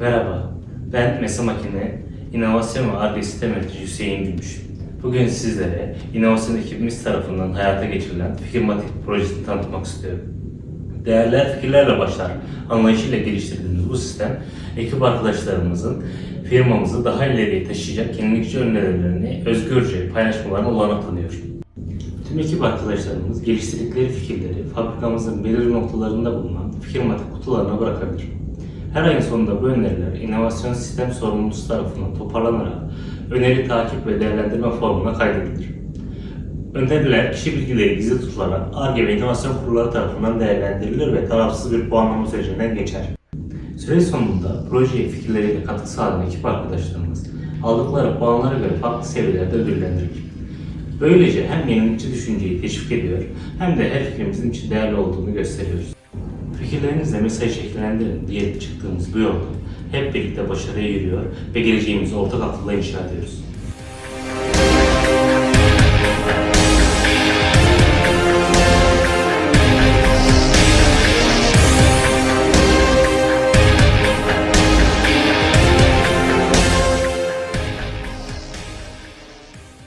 Merhaba, ben Mesa Makine İnovasyon ve Arge Sistem Yöneticisi Hüseyin Gümüş. Bugün sizlere inovasyon ekibimiz tarafından hayata geçirilen Fikirmatik projesini tanıtmak istiyorum. Değerler fikirlerle başlar anlayışıyla geliştirdiğimiz bu sistem, ekip arkadaşlarımızın firmamızı daha ileriye taşıyacak yenilikçi önerilerini özgürce paylaşmalarına olanak tanıyor. Tüm ekip arkadaşlarımız geliştirdikleri fikirleri fabrikamızın belirli noktalarında bulunan Fikirmatik kutularına bırakabilir. Her ayın sonunda bu öneriler inovasyon sistem sorumlusu tarafından toparlanarak öneri takip ve değerlendirme formuna kaydedilir. Öneriler kişi bilgileri gizli tutularak ARGE ve inovasyon kurulları tarafından değerlendirilir ve tarafsız bir puanlama sürecinden geçer. Süre sonunda projeye fikirleriyle katkı sağlayan ekip arkadaşlarımız aldıkları puanlara göre farklı seviyelerde ödüllendirilir. Böylece hem yenilikçi düşünceyi teşvik ediyor hem de her fikrimizin için değerli olduğunu gösteriyoruz. Fikirlerinizle mesajı şekillendirin diye çıktığımız bu yolda hep birlikte başarıya yürüyor ve geleceğimizi ortak akılla inşa ediyoruz.